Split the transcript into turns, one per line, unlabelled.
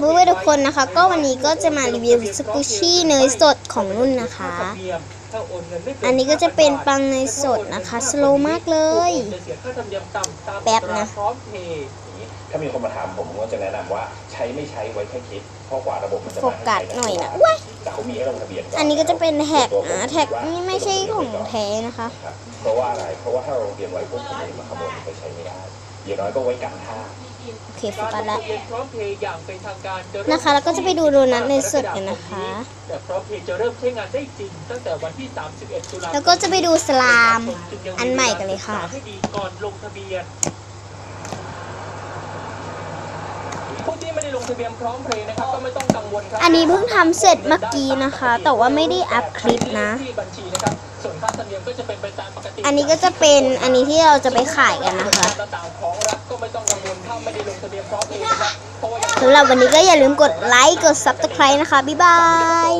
เพื่อนๆทุกคนนะคะ ก็วันนี้ก็จะมารีวิวสกูชี่เนยสดของนุ่นนะคะ อันนี้ก็จะเป็นปังเนยสดนะคะ สโลว์มากเลย แป๊บนะ
ถ้ามีคนมาถามผมผมก็จะแนะนำว่าใช้ไม่ใช้ไว้แค่คิดเพราะกว่าระบบมันจะ
โฟ
มา
กัสหน่อยนะว้าย
แต่เขามีให้ลงทะเบียน
อันนี้ก็จะเป็นแท็กนะแท็กนี่ไม่ใช่ของแท้นะคะ
ครับเพราะว่าอะไรเพราะว่าถ้าเราลงทะเบียนไว้ปุ๊บผมจะมาขโมยไปใช้ไม่ได้ อย่างน้อยก็ไว้กันท่า
โอเคโฟกัสแล้ว
พร้อมเพย์อย่างเป็นทางการจเริ่ม
นะคะแล้วก็จะไปดูโดนัทเนยสดกันนะคะ
แต่พร้อมเพย์จะเริ่มใช้งานได้จริงตั้งแต่วันที่ 31 ตุลาคม
แล้วก็จะไปดูสลามอันใหม่กันเลยค่ะ
ให้ดีก่อนลงทะเบียนผู้ที่ไม่ได้ลงทะเบียนพร้ อมเพย์นะครับก็ไม่ต้องกังวลครั
อันนี้เพิ่งทำเสร็จเมื่อกี้นะคะ แต่ว่าไม่ได้อัพคลิปนะ
ที่บัญชีนะครับส่วนค่าธรรมเนียมก็จะเป็นไปตามปกติ
อันนี้ก็จะเป็นอันนี้ที่เราจะไปขายกันนะคะ
ต่างๆของรัฐก็ไม่ต้องกังวลถ้าไม่ได้ลงทะเบียนพร้อมเพย์นะครับเพราะว่ายัง
สำหรับวันนี้ก็อย่าลืมกดไลค์ กด subscribe นะคะ บ๊ายบาย